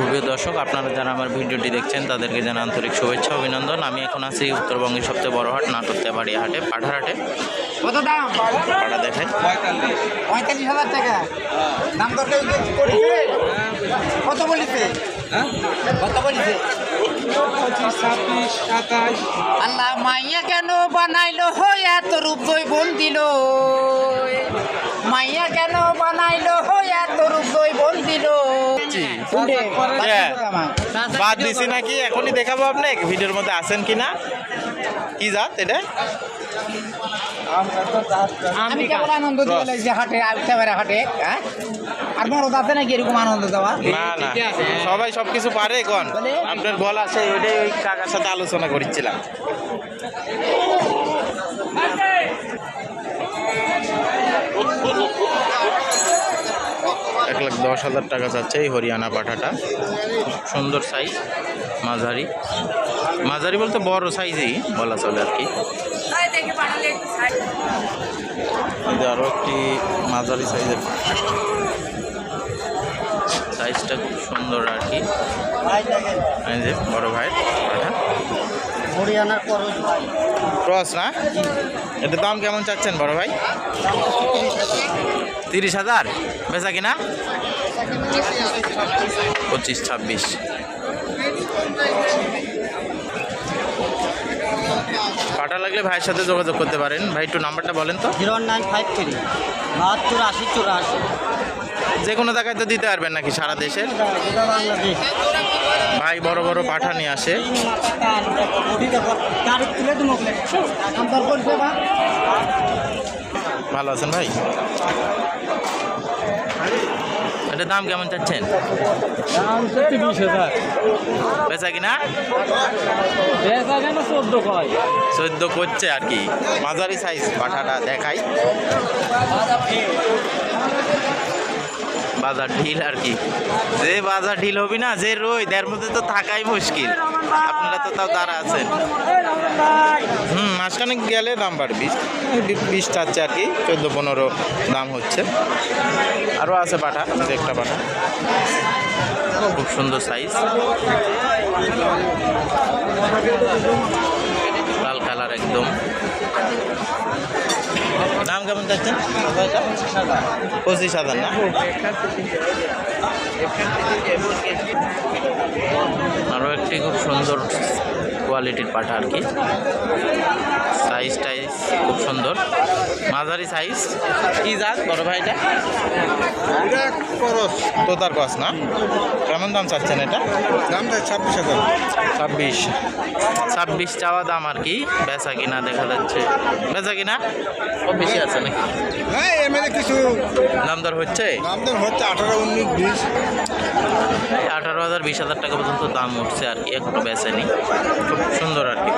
সুপ্রিয় দর্শক আপনারা যারা আমার ভিডিওটি দেখছেন তাদেরকে জানা আন্তরিক শুভেচ্ছা অভিনন্দন। আমি এখন আছি উত্তরবঙ্গের সবচেয়ে বড় হাট নাটক তেবাড়িয়া হাটে পাঠারহাটে। কত দাম? পাড়া দেখেন। পঁয়তাল্লিশ হাজার টাকা। দাম দর কেউ কিছু করেছে কত বলিছে? কত বলিছে? পঁচিশ ছাব্বিশ সাতাশ আল্লাহ মাইয়া কেন বানাইলো? হয়ে এত রূপ দই বোন দিল মাইয়া কেন বানাইলো? এত রূপ দই বোন দিল। বাদ দিছি নাকি? এখনই দেখাবো আপনি ভিডিওর মধ্যে আছেন কি না কি জাত এটা? আমি আনন্দ দিয়ে লাগছে হাটে হ্যাঁ? আর মরদ আছে নাকি এরকম আনন্দ দেওয়া? না না। সবাই সবকিছু পারে কোন? আপনার গলা আছে ওইটাই ওই কাকার সাথে আলোচনা করছিলাম। লাখ দশ হাজার টাকা চাচ্ছে এই হরিয়ানা পাঠাটা। সুন্দর সাইজ মাঝারি। মাঝারি বলতে বড় সাইজই বলা চলে আর কি। আরও একটি মাঝারি সাইজের সাইজটা খুব সুন্দর আর কি। বড় ভাই পাঠা। হরিয়ানার করজ ভাই। ক্রস না? এটার দাম কেমন চাচ্ছেন বড় ভাই? তিরিশ হাজার? বেচা কিনা? পঁচিশ ছাব্বিশ। পাটা লাগলে ভাইয়ের সাথে যোগাযোগ করতে পারেন। ভাই একটু নাম্বারটা বলেন তো। জিরো নাইন ফাইভ থ্রি বাহাত্তর আশি চুরাশি। যে কোনো জায়গায় তো দিতে পারবেন নাকি সারা বাংলাদেশ ভাই বড় বড় পাঠা নিয়ে আসে। ভালো আছেন ভাই? এটার দাম কেমন চাচ্ছেন? বেচা কিনা? চোদ্দ চোদ্দ করছে আর কি। মাঝারি সাইজ পাঠাটা দেখাই। বাজার ঢিল আর কি। যে বাজার ঢিল হবি না, যে রই এর মধ্যে তো থাকাই মুশকিল। আপনারা তো তাও দাঁড়া আছেন। হুম মাঝখানে গেলে দাম বাড়বে। বি- বিশ চাচ্ছে আর কি, চোদ্দ, পনেরো দাম হচ্ছে। আরও আছে পাঠা একটা পাঠা খুব সুন্দর সাইজ লাল কালার একদম। দাম কেমন চাচ্ছেন? পঁচিশ হাজার না? আরও একটি খুব সুন্দর কোয়ালিটির পাঠা আর কি। সাইজ টাইজ খুব সুন্দর। মাঝারি সাইজ কি জাত বড় ভাইটা? তোতার কস না? কেমন দাম চাচ্ছেন এটা? দামটা ছাব্বিশ হাজার। ছাব্বিশ। ছাব্বিশ চাওয়া দাম আর কি। বেচা কিনা দেখা যাচ্ছে। বেচা কিনা? খুব বেশি আছে নাকি? হ্যাঁ কিছু দাম দর হচ্ছে? দাম দাম হচ্ছে আঠারো উনিশ বিশ। আঠারো হাজার বিশ হাজার টাকা পর্যন্ত দাম উঠছে আর কি এখনও বেচেনি। খুব সুন্দর আর কি।